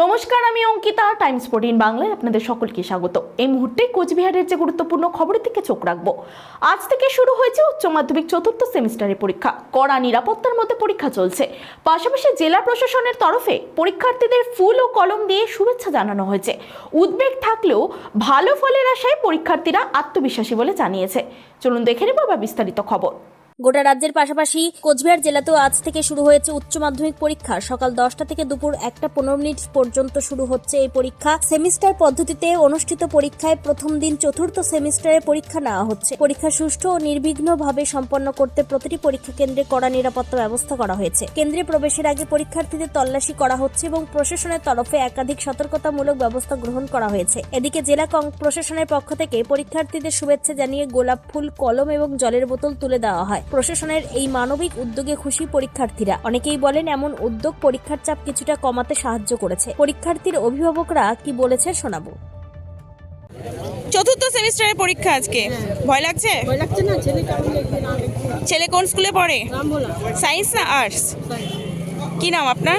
নমস্কার, আমি Ankita Times fourteen বাংলায় আপনাদের সকলকে স্বাগত। এই মুহূর্তে কোচবিহারের যে গুরুত্বপূর্ণ খবরের দিকে চোখ রাখব। আজ থেকে শুরু হয়েছে উচ্চ মাধ্যমিক চতুর্থ সেমিস্টারের পরীক্ষা। কড়া নিরাপত্তার মধ্যে পরীক্ষা চলছে। পাশাপাশি জেলা প্রশাসনের তরফে পরীক্ষার্থীদের ফুল ও কলম দিয়ে শুভেচ্ছা জানানো হয়েছে। উদ্বেগ থাকলেও ভালো ফলের আশায় পরীক্ষার্থীরা আত্মবিশ্বাসী বলে জানিয়েছে। চলুন দেখে নেব আবার বিস্তারিত খবর। গোটা রাজ্যের পাশাপাশি কোচবিহার জেলাতেও আজ থেকে শুরু হয়েছে উচ্চ মাধ্যমিক পরীক্ষা। সকাল দশটা থেকে দুপুর একটা পনেরো মিনিট পর্যন্ত শুরু হচ্ছে এই পরীক্ষা। সেমিস্টার পদ্ধতিতে অনুষ্ঠিত পরীক্ষায় প্রথম দিন চতুর্থ সেমিস্টারের পরীক্ষা নেওয়া হচ্ছে। পরীক্ষা সুষ্ঠু ও নির্বিঘ্নভাবে সম্পন্ন করতে প্রতিটি পরীক্ষা কেন্দ্রে কড়া নিরাপত্তা ব্যবস্থা করা হয়েছে। কেন্দ্রে প্রবেশের আগে পরীক্ষার্থীদের তল্লাশি করা হচ্ছে এবং প্রশাসনের তরফে একাধিক সতর্কতামূলক ব্যবস্থা গ্রহণ করা হয়েছে। এদিকে জেলা প্রশাসনের পক্ষ থেকে পরীক্ষার্থীদের শুভেচ্ছা জানিয়ে গোলাপ ফুল, কলম এবং জলের বোতল তুলে দেওয়া হয়। প্রশাসনের এই মানবিক উদ্যোগে খুশি পরীক্ষার্থীরা। অনেকেই বলেন এমন উদ্যোগ পরীক্ষার চাপ কিছুটা কমাতে সাহায্য করেছে। পরীক্ষার্থীর অভিভাবকরা কি বলেছে শোনাবো। চতুর্থ সেমিস্টারের পরীক্ষা আজকে। ভয় লাগছে? ভয় লাগছে না? ছেলে ছেলে কোন স্কুলে পড়ে? সায়েন্স না আর্টস? কি নাম আপনার?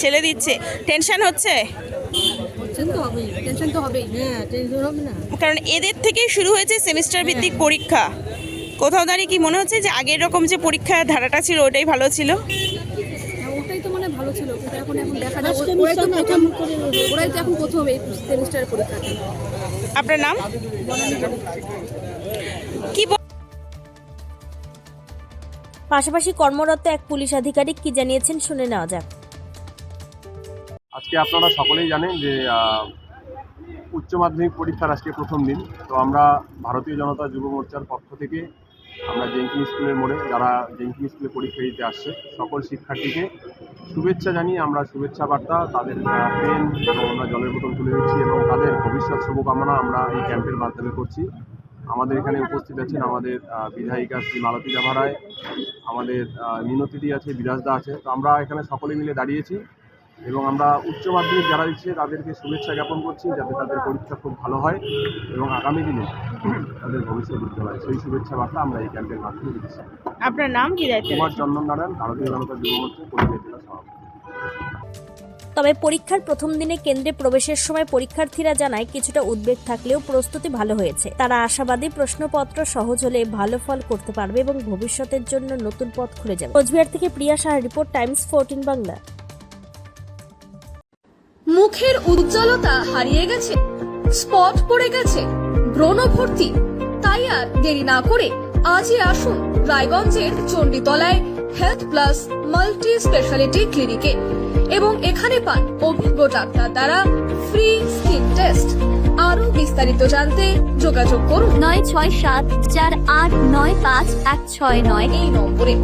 ছেলে দিচ্ছে। টেনশন হচ্ছে? টেনশন তো হবেই টেনশন তো হবেই। হ্যাঁ টেনশন হবে না। কারণ এদের থেকেই শুরু হয়েছে সেমিস্টার ভিত্তিক পরীক্ষা। কোথাও দাঁড়িয়ে কি মনে হচ্ছে যে আগের রকম যে পরীক্ষার ধারাটা ছিল ওটাই ভালো ছিল? হ্যাঁ, ওটাই তো মানে ভালো ছিল কিন্তু এখন এখন দেখা যায় ওরাই তো প্রথম ওরাই তো এখন প্রথম এই সেমিস্টারের পরীক্ষাতে। আপনার নাম? কি বল- পাশাপাশি কর্মরত এক পুলিশ আধিকারিক কি জানিয়েছেন শুনে নেওয়া যাক। আজকে আপনারা সকলেই জানেন যে উচ্চ মাধ্যমিক পরীক্ষার আজকে প্রথম দিন। তো আমরা ভারতীয় জনতা যুব মোর্চার পক্ষ থেকে আমরা জেঙ্কিন স্কুলের মোড়ে যারা জেঙ্কিন স্কুলে পরীক্ষা দিতে আসছে সকল শিক্ষার্থীকে শুভেচ্ছা জানিয়ে আমরা শুভেচ্ছা বার্তা তাদের পেন এবং আমরা জলের বোতল তুলে দিচ্ছি এবং তাদের ভবিষ্যৎ শুভকামনা আমরা এই ক্যাম্পের মাধ্যমে করছি। আমাদের এখানে উপস্থিত আছেন আমাদের বিধায়িকা শ্রী মালতী জাভারায় আমাদের আহ, মিনতিদি আছে বিরাজদা আছে। তো আমরা এখানে সকলে মিলে দাঁড়িয়েছি। এবং আমরা উচ্চ মাধ্যমিক যারা দিচ্ছে তাদেরকে শুভেচ্ছা জ্ঞাপন করছি যাতে তাদের পরীক্ষা খুব ভালো হয় এবং আগামী দিনে তাদের ভবিষ্যৎ উজ্জ্বল হয়। সেই শুভেচ্ছা বার্তা আমরা এই ক্যাম্পের মাধ্যমে দিচ্ছি। আপনার নাম কি দায়িত্ব? কুমার চন্দন নারায়ণ ভারতীয় জনতা যুব মোর্চা কলকাতা জেলা সভাপতি। তবে পরীক্ষার প্রথম দিনে কেন্দ্রে প্রবেশের সময় পরীক্ষার্থীরা জানায় কিছুটা উদ্বেগ থাকলেও প্রস্তুতি ভালো হয়েছে। তারা আশাবাদী প্রশ্নপত্র সহজ হলে ভালো ফল করতে পারবে এবং ভবিষ্যতের জন্য নতুন পথ খুলে যাবে। কোচবিহার থেকে Priya Saha report times fourteen Bangla. মুখের উজ্জ্বলতা হারিয়ে গেছে। স্পট পড়ে গেছে। ব্রণ ভর্তি। তাই আর দেরি না করে আজই আসুন রায়গঞ্জের চণ্ডীতলায় হেলথ প্লাস মাল্টি স্পেশালিটি ক্লিনিকে এবং এখানে পান অভিজ্ঞ ডাক্তার দ্বারা ফ্রি স্কিন টেস্ট আরও বিস্তারিত জানতে যোগাযোগ করুন। নয় ছয় সাত চার আট নয় পাঁচ এক ছয় নয়। এই নম্বরে